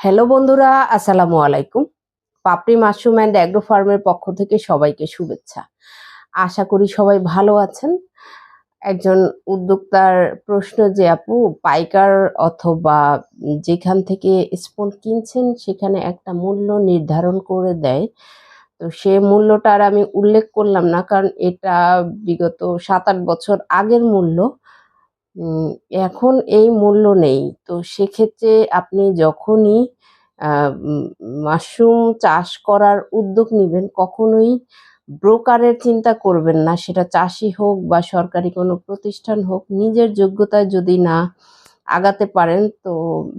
Hello বন্ধুরা, আসসালামু আলাইকুম। পাপড়ি মাশরুম অ্যান্ড অ্যাগ্রো ফার্মের পক্ষ থেকে সবাইকে শুভেচ্ছা। আশা করি সবাই ভালো আছেন। একজন উদ্যোক্তার প্রশ্ন যে, আপু, পাইকার অথবা যেখান থেকে স্পুন কিনছেন, সেখানে একটা মূল্য নির্ধারণ করে দেয়। তো সে মূল্যটা আর আমি উল্লেখ করলাম না, কারণ এটা বিগত সাত আট বছর আগের মূল্য। এখন এই মূল্য নেই। তো সেক্ষেত্রে আপনি যখনই মাশরুম চাষ করার উদ্যোগ নেবেন, কখনোই ব্রোকারের চিন্তা করবেন না। সেটা চাষি হোক বা সরকারি কোনো প্রতিষ্ঠান হোক, নিজের যোগ্যতায় যদি না আগাতে পারেন, তো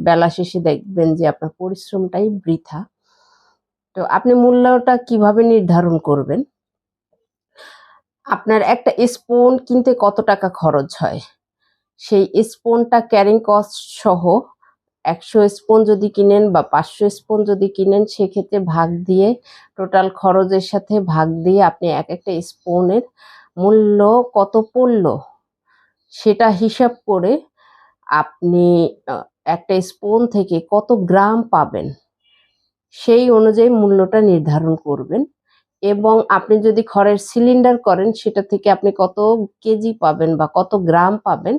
বেলা শেষে দেখবেন যে আপনার পরিশ্রমটাই বৃথা। তো আপনি মূল্যটা কীভাবে নির্ধারণ করবেন? আপনার একটা স্পুন কিনতে কত টাকা খরচ হয়? সেই স্পুনটা ক্যারিং কস্ট সহ একশো স্পুন যদি কিনেন বা পাঁচশো স্পুন যদি কিনেন, সেক্ষেত্রে ভাগ দিয়ে টোটাল খরচের সাথে ভাগ দিয়ে আপনি এক একটা স্পুনের মূল্য কত পড়ল? সেটা হিসাব করে আপনি একটা স্পুন থেকে কত গ্রাম পাবেন? সেই অনুযায়ী মূল্যটা নির্ধারণ করবেন। এবং আপনি যদি খড়ের সিলিন্ডার করেন, সেটা থেকে আপনি কত কেজি পাবেন বা কত গ্রাম পাবেন,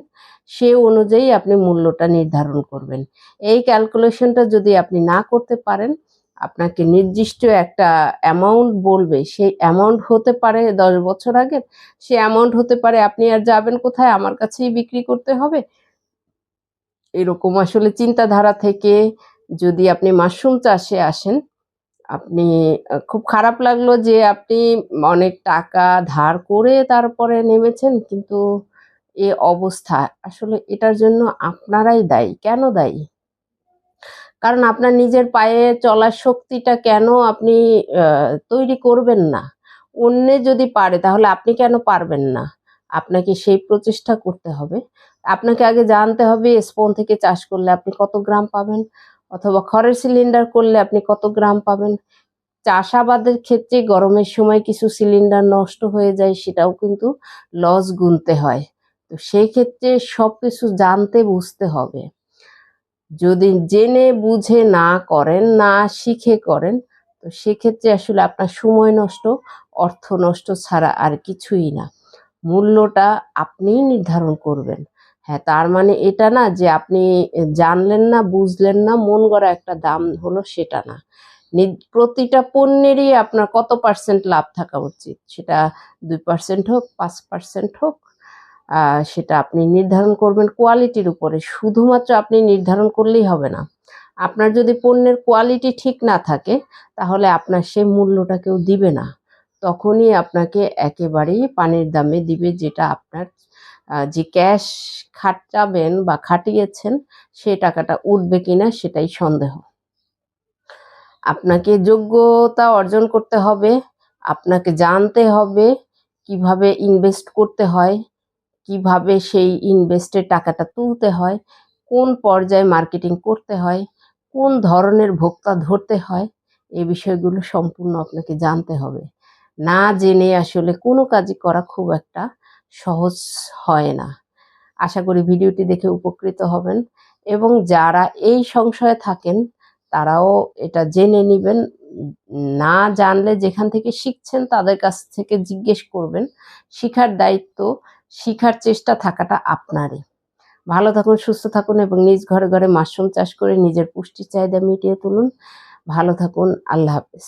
সে অনুযায়ী আপনি মূল্যটা নির্ধারণ করবেন। এই ক্যালকুলেশনটা যদি আপনি না করতে পারেন, আপনাকে নির্দিষ্ট একটা অ্যামাউন্ট বলবে, সেই অ্যামাউন্ট হতে পারে দশ বছর আগের, সে অ্যামাউন্ট হতে পারে আপনি আর যাবেন কোথায়, আমার কাছেই বিক্রি করতে হবে। এরকম আসলে চিন্তাধারা থেকে যদি আপনি মাশরুম চাষে আসেন আপনি খুব খারাপ লাগল যে আপনি অনেক টাকা ধার করে তারপরে নেমেছেন, কিন্তু এ অবস্থা আসলে এটার জন্য আপনারাই দায়ী। কেন দায়ী? কারণ আপনার নিজের পায়ে চলার শক্তিটা কেন আপনি তৈরি করবেন না? অন্যে যদি পারে তাহলে আপনি কেন পারবেন না? আপনাকে সেই প্রচেষ্টা করতে হবে। আপনাকে আগে জানতে হবে, স্পন থেকে চাষ করলে আপনি কত গ্রাম পাবেন? অথবা খড়ের সিলিন্ডার করলে আপনি কত গ্রাম পাবেন? চাষাবাদের ক্ষেত্রে গরমের সময় কিছু সিলিন্ডার নষ্ট হয়ে যায়, সেটাও কিন্তু লস গুনতে হয়। তো সেই ক্ষেত্রে সব কিছু জানতে, বুঝতে হবে। যদি জেনে, বুঝে না করেন, না শিখে করেন, তো সেক্ষেত্রে আসলে আপনার সময় নষ্ট, অর্থ নষ্ট ছাড়া আর কিছুই না। মূল্যটা আপনিই নির্ধারণ করবেন। হ্যাঁ তার মানে এটা না যে আপনি জানলেন না, বুঝলেন না, মন গড়া একটা দাম হলো সেটা না। প্রতিটা পণ্যেরই আপনার কত পার্সেন্ট লাভ থাকা উচিত? সেটা দুই পার্সেন্ট হোক, পাঁচ পার্সেন্ট হোক সেটা আপনি নির্ধারণ করবেন কোয়ালিটির উপরে। শুধুমাত্র আপনি নির্ধারণ করলেই হবে না। আপনার যদি পণ্যের কোয়ালিটি ঠিক না থাকে, তাহলে আপনার সেই মূল্যটা কেউ দিবে না। তখনই আপনাকে একেবারেই পানির দামে দিবে যেটা আপনার যে ক্যাশ খাটাবেন বা খাটিয়েছেন, সে টাকাটা উঠবে কিনা সেটাই সন্দেহ। আপনাকে যোগ্যতা অর্জন করতে হবে, আপনাকে জানতে হবে কীভাবে ইনভেস্ট করতে হয়, কীভাবে সেই ইনভেস্টের টাকাটা তুলতে হয়, কোন পর্যায়ে মার্কেটিং করতে হয়, কোন ধরনের ভোক্তা ধরতে হয় এই বিষয়গুলো সম্পূর্ণ আপনাকে জানতে হবে। না জেনে আসলে কোনো কাজই করা খুব একটা সহজ হয় না। আশা করি ভিডিওটি দেখে উপকৃত হবেন এবং যারা এই সংশয়ে থাকেন, তারাও এটা জেনে নেবেন। না জানলে যেখান থেকে শিখছেন তাদের কাছ থেকে জিজ্ঞেস করবেন। শিখার দায়িত্ব, শিখার চেষ্টা থাকাটা আপনারই। ভালো থাকুন, সুস্থ থাকুন এবং নিজ ঘরে ঘরে মাশরুম চাষ করে নিজের পুষ্টি চাহিদা মিটিয়ে তুলুন। ভালো থাকুন, আল্লাহ হাফেজ।